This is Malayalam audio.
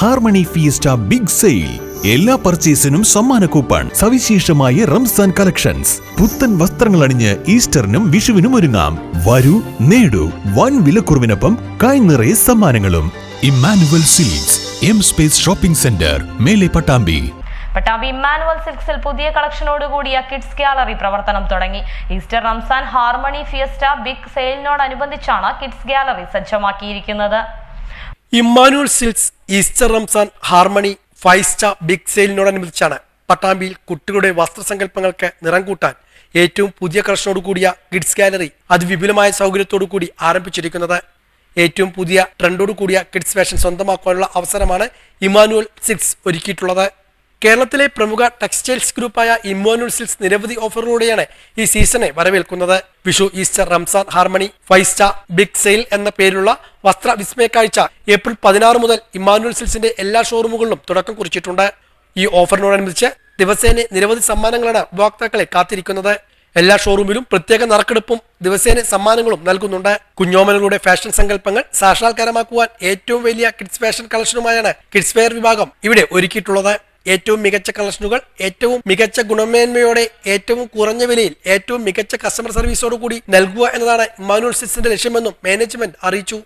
Harmony fiesta big sale. എല്ലാ പർച്ചേസിനും സമ്മാന കൂപ്പൺ സവിശേഷമായ റംസാൻ കളക്ഷൻസ്. പുത്തൻ വസ്ത്രങ്ങൾ അണിഞ്ഞ് ഈസ്റ്ററിനും വിഷുവിനും ഒരുങ്ങാം. വരൂ നേടൂ വൻ വിലക്കുറവിനൊപ്പം കായ് നിറയെ സമ്മാനങ്ങളും. Emmanuel silks M space shopping centre മേലെ പട്ടാമ്പി. പട്ടാമ്പി ഇമ്മാനുവൽ സിൽക്സിൽ പുതിയ കളക്ഷനോടുകൂടിയ കിഡ്സ് ഗാലറി പ്രവർത്തനം തുടങ്ങി. Easter Ramzan harmony fiesta big സെയിലിനോടനുബന്ധിച്ചാണ് kids gallery സജ്ജമാക്കിയിരിക്കുന്നത്. Immanuel Silks Easter Ramzan harmony five star big സെയിലിനോടനുബന്ധിച്ചാണ് പട്ടാമ്പിയിൽ കുട്ടികളുടെ വസ്ത്രസങ്കല്പങ്ങൾക്ക് നിറം കൂട്ടാൻ ഏറ്റവും പുതിയ കളക്ഷനോട് കൂടിയ കിഡ്സ് ഗാലറി അതിവിപുലമായ സൗകര്യത്തോടു കൂടി ആരംഭിച്ചിരിക്കുന്നത്. ഏറ്റവും പുതിയ ട്രെൻഡോട് കൂടിയ കിഡ്സ് ഫാഷൻ സ്വന്തമാക്കാനുള്ള അവസരമാണ് ഇമാനുവൽ സിക്സ് ഒരുക്കിയിട്ടുള്ളത്. കേരളത്തിലെ പ്രമുഖ ടെക്സ്റ്റൈൽസ് ഗ്രൂപ്പായ ഇമ്മാനുവൽ നിരവധി ഓഫറുകളോടെയാണ് ഈ സീസണെ വരവേൽക്കുന്നത്. Vishu Easter Ramzan harmony five star big sale എന്ന പേരിലുള്ള വസ്ത്ര വിസ്മയ കാഴ്ച ഏപ്രിൽ പതിനാറ് മുതൽ ഇമ്മാനുവൽസിൽസിന്റെ എല്ലാ ഷോറൂമുകളിലും തുടക്കം കുറിച്ചിട്ടുണ്ട്. ഈ ഓഫറിനോടനുബന്ധിച്ച് ദിവസേന നിരവധി സമ്മാനങ്ങളാണ് ഉപഭോക്താക്കളെ കാത്തിരിക്കുന്നത്. എല്ലാ ഷോറൂമിലും പ്രത്യേക നറുക്കെടുപ്പും ദിവസേന സമ്മാനങ്ങളും നൽകുന്നുണ്ട്. കുഞ്ഞോമനകളുടെ ഫാഷൻ സങ്കല്പങ്ങൾ സാക്ഷാത്കാരമാക്കുവാൻ ഏറ്റവും വലിയ കിഡ്സ് ഫാഷൻ കളക്ഷനുമായാണ് കിഡ്സ് വെയർ വിഭാഗം ഇവിടെ ഒരുക്കിയിട്ടുള്ളത്. ഏറ്റവും മികച്ച കളക്ഷനുകൾ ഏറ്റവും മികച്ച ഗുണമേന്മയോടെ ഏറ്റവും കുറഞ്ഞ വിലയിൽ ഏറ്റവും മികച്ച കസ്റ്റമർ സർവീസോടുകൂടി നൽകുക എന്നതാണ് മാനുവൽ സിസ്റ്റിന്റെ ലക്ഷ്യമെന്നും മാനേജ്മെന്റ് അറിയിച്ചു.